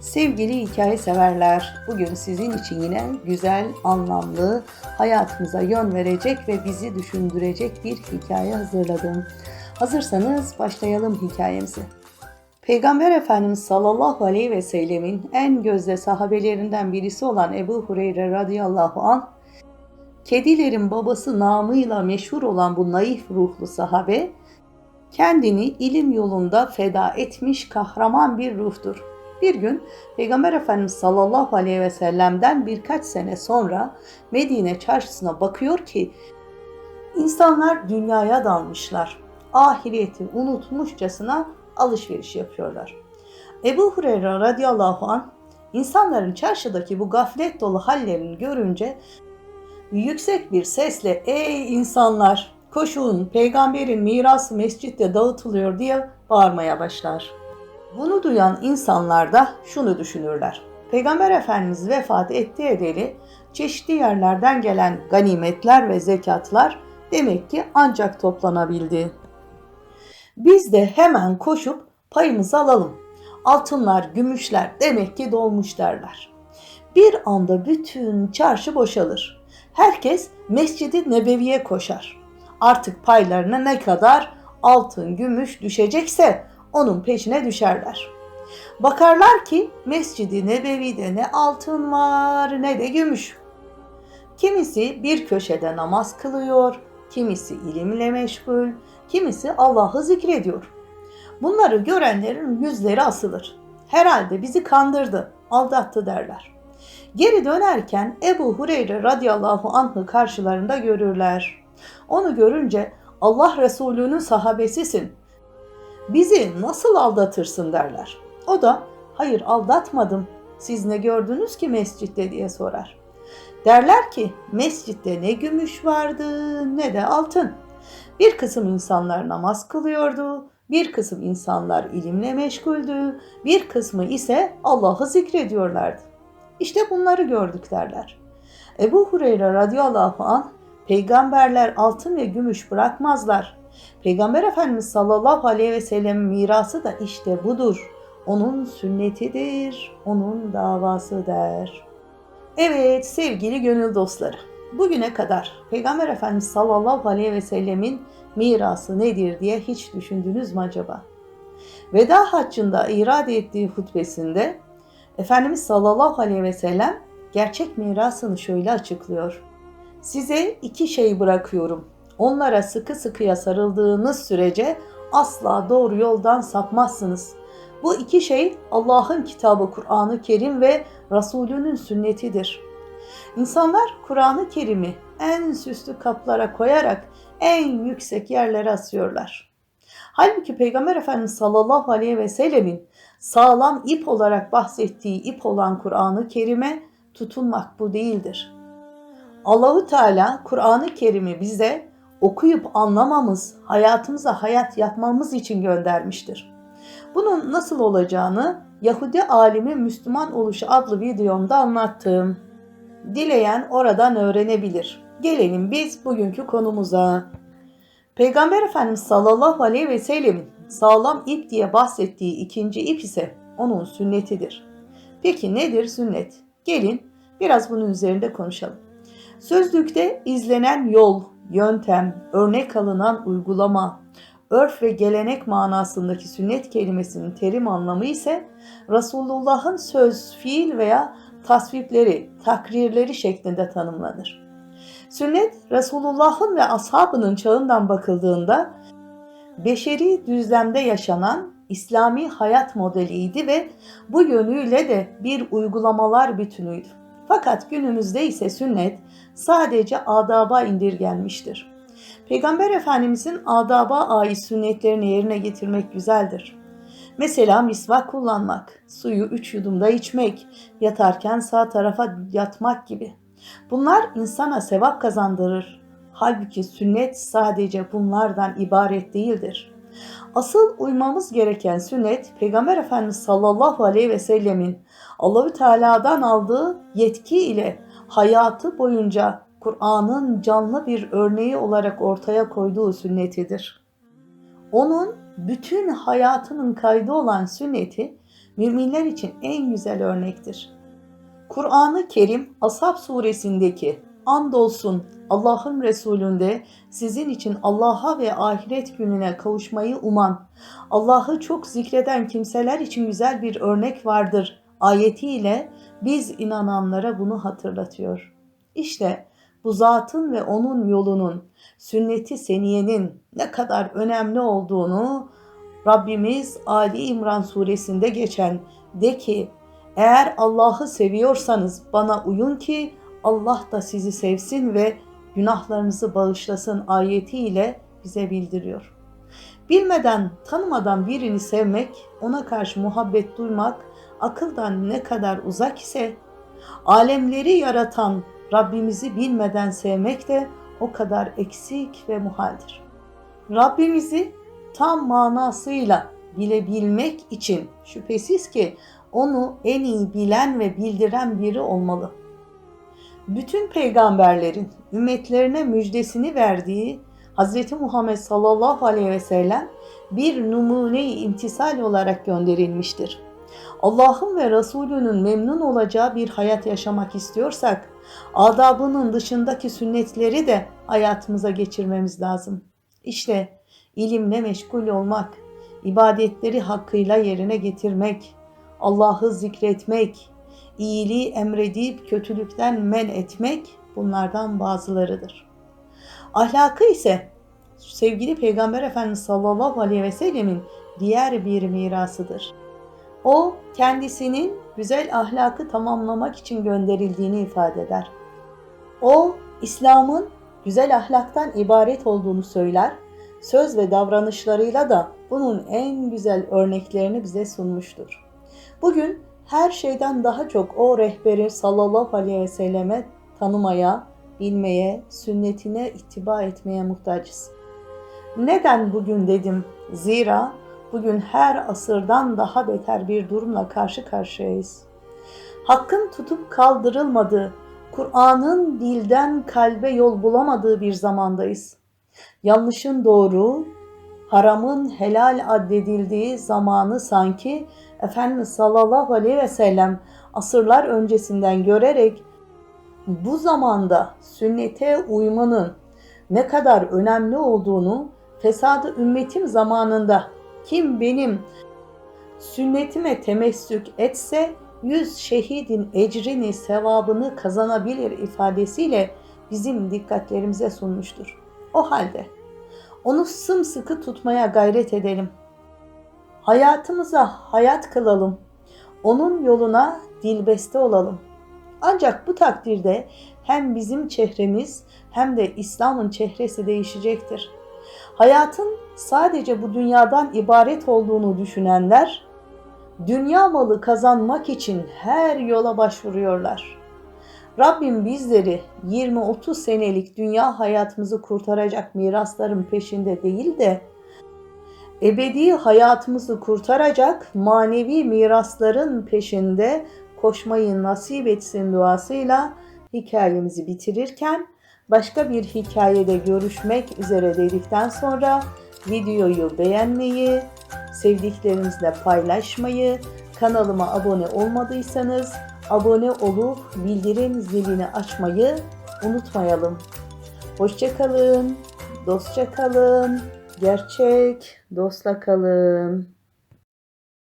Sevgili hikaye severler, bugün sizin için yine güzel, anlamlı, hayatımıza yön verecek ve bizi düşündürecek bir hikaye hazırladım. Hazırsanız başlayalım hikayemize. Peygamber Efendimiz sallallahu aleyhi ve sellemin en gözde sahabelerinden birisi olan Ebu Hureyre radıyallahu anh, kedilerin babası namıyla meşhur olan bu naif ruhlu sahabe, kendini ilim yolunda feda etmiş kahraman bir ruhtur. Bir gün Peygamber Efendimiz sallallahu aleyhi ve sellem'den birkaç sene sonra Medine çarşısına bakıyor ki insanlar dünyaya dalmışlar. Ahireti unutmuşçasına alışveriş yapıyorlar. Ebu Hureyre radıyallahu an insanların çarşıdaki bu gaflet dolu hallerini görünce yüksek bir sesle ey insanlar koşun peygamberin mirası mescitte dağıtılıyor diye bağırmaya başlar. Bunu duyan insanlar da şunu düşünürler. Peygamber Efendimiz vefat etti edeli çeşitli yerlerden gelen ganimetler ve zekatlar demek ki ancak toplanabildi. Biz de hemen koşup payımızı alalım. Altınlar, gümüşler demek ki dolmuş derler. Bir anda bütün çarşı boşalır. Herkes Mescid-i Nebevi'ye koşar. Artık paylarına ne kadar altın, gümüş düşecekse onun peşine düşerler. Bakarlar ki Mescid-i Nebevi'de ne altın var ne de gümüş. Kimisi bir köşede namaz kılıyor, kimisi ilimle meşgul, kimisi Allah'ı zikrediyor. Bunları görenlerin yüzleri asılır. Herhalde bizi kandırdı, aldattı derler. Geri dönerken Ebu Hureyre radıyallahu anh'ı karşılarında görürler. Onu görünce Allah Resulü'nün sahabesisin. Bizi nasıl aldatırsın derler. O da hayır aldatmadım. Siz ne gördünüz ki mescitte diye sorar. Derler ki mescitte ne gümüş vardı ne de altın. Bir kısım insanlar namaz kılıyordu, bir kısım insanlar ilimle meşguldü, bir kısmı ise Allah'ı zikrediyorlardı. İşte bunları gördük derler. Ebu Hureyre radıyallahu anh, peygamberler altın ve gümüş bırakmazlar. Peygamber Efendimiz sallallahu aleyhi ve sellem mirası da işte budur. Onun sünnetidir, onun davası der. Evet sevgili gönül dostları, bugüne kadar Peygamber Efendimiz sallallahu aleyhi ve sellemin mirası nedir diye hiç düşündünüz mü acaba? Veda haccında irade ettiği hutbesinde Efendimiz sallallahu aleyhi ve sellem gerçek mirasını şöyle açıklıyor. Size iki şey bırakıyorum. Onlara sıkı sıkıya sarıldığınız sürece asla doğru yoldan sapmazsınız. Bu iki şey Allah'ın kitabı Kur'an-ı Kerim ve Resulünün sünnetidir. İnsanlar Kur'an-ı Kerim'i en süslü kaplara koyarak en yüksek yerlere asıyorlar. Halbuki Peygamber Efendimiz sallallahu aleyhi ve sellemin sağlam ip olarak bahsettiği ip olan Kur'an-ı Kerim'e tutunmak bu değildir. Allahu Teala Kur'an-ı Kerim'i bize okuyup anlamamız, hayatımıza hayat yapmamız için göndermiştir. Bunun nasıl olacağını Yahudi alimi Müslüman oluşu adlı videomda anlattım. Dileyen oradan öğrenebilir. Gelelim biz bugünkü konumuza. Peygamber Efendimiz sallallahu aleyhi ve sellemin sağlam ip diye bahsettiği ikinci ip ise onun sünnetidir. Peki nedir sünnet? Gelin biraz bunun üzerinde konuşalım. Sözlükte izlenen yol, yöntem, örnek alınan uygulama, örf ve gelenek manasındaki sünnet kelimesinin terim anlamı ise Resulullah'ın söz, fiil veya tasvipleri, takrirleri şeklinde tanımlanır. Sünnet, Resulullah'ın ve ashabının çağından bakıldığında beşeri düzlemde yaşanan İslami hayat modeliydi ve bu yönüyle de bir uygulamalar bütünüydü. Fakat günümüzde ise sünnet sadece adaba indirgenmiştir. Peygamber Efendimizin adaba ait sünnetlerini yerine getirmek güzeldir. Mesela misvak kullanmak, suyu üç yudumda içmek, yatarken sağ tarafa yatmak gibi. Bunlar insana sevap kazandırır. Halbuki sünnet sadece bunlardan ibaret değildir. Asıl uymamız gereken sünnet Peygamber Efendimiz sallallahu aleyhi ve sellemin Allahü Teala'dan aldığı yetki ile hayatı boyunca Kur'an'ın canlı bir örneği olarak ortaya koyduğu sünnetidir. Onun bütün hayatının kaydı olan sünneti müminler için en güzel örnektir. Kur'an-ı Kerim Ashab suresindeki andolsun Allah'ın Resulünde sizin için Allah'a ve ahiret gününe kavuşmayı uman, Allah'ı çok zikreden kimseler için güzel bir örnek vardır ayetiyle biz inananlara bunu hatırlatıyor. İşte bu zatın ve onun yolunun, sünneti seniyenin ne kadar önemli olduğunu Rabbimiz Ali İmran suresinde geçen de ki eğer Allah'ı seviyorsanız bana uyun ki Allah da sizi sevsin ve günahlarınızı bağışlasın ayetiyle bize bildiriyor. Bilmeden, tanımadan birini sevmek, ona karşı muhabbet duymak akıldan ne kadar uzak ise alemleri yaratan Rabbimizi bilmeden sevmek de o kadar eksik ve muhaldir. Rabbimizi tam manasıyla bilebilmek için şüphesiz ki onu en iyi bilen ve bildiren biri olmalı. Bütün peygamberlerin ümmetlerine müjdesini verdiği Hz. Muhammed sallallahu aleyhi ve sellem bir numune-i imtisal olarak gönderilmiştir. Allah'ın ve Resulünün memnun olacağı bir hayat yaşamak istiyorsak, adabının dışındaki sünnetleri de hayatımıza geçirmemiz lazım. İşte ilimle meşgul olmak, ibadetleri hakkıyla yerine getirmek, Allah'ı zikretmek, iyiliği emredip kötülükten men etmek bunlardan bazılarıdır. Ahlakı ise sevgili Peygamber Efendimiz sallallahu aleyhi ve sellemin diğer bir mirasıdır. O kendisinin güzel ahlakı tamamlamak için gönderildiğini ifade eder. O İslam'ın güzel ahlaktan ibaret olduğunu söyler, söz ve davranışlarıyla da bunun en güzel örneklerini bize sunmuştur. Bugün her şeyden daha çok o rehberi sallallahu aleyhi ve selleme tanımaya, bilmeye, sünnetine ittiba etmeye muhtacız. Neden bugün dedim? Zira bugün her asırdan daha beter bir durumla karşı karşıyayız. Hakkın tutup kaldırılmadığı, Kur'an'ın dilden kalbe yol bulamadığı bir zamandayız. Yanlışın doğru, haramın helal addedildiği zamanı sanki Efendimiz sallallahu aleyhi ve sellem asırlar öncesinden görerek bu zamanda sünnete uymanın ne kadar önemli olduğunu fesadı ümmetim zamanında kim benim sünnetime temessük etse yüz şehidin ecrini sevabını kazanabilir ifadesiyle bizim dikkatlerimize sunmuştur. O halde onu sımsıkı tutmaya gayret edelim. Hayatımıza hayat kılalım. Onun yoluna dilbeste olalım. Ancak bu takdirde hem bizim çehremiz hem de İslam'ın çehresi değişecektir. Hayatın sadece bu dünyadan ibaret olduğunu düşünenler dünya malı kazanmak için her yola başvuruyorlar. Rabbim bizleri 20-30 senelik dünya hayatımızı kurtaracak mirasların peşinde değil de ebedi hayatımızı kurtaracak manevi mirasların peşinde koşmayı nasip etsin duasıyla hikayemizi bitirirken başka bir hikayede görüşmek üzere dedikten sonra videoyu beğenmeyi, sevdiklerinizle paylaşmayı, kanalıma abone olmadıysanız abone olup bildirim zilini açmayı unutmayalım. Hoşçakalın, dostça kalın, gerçek dostla kalın.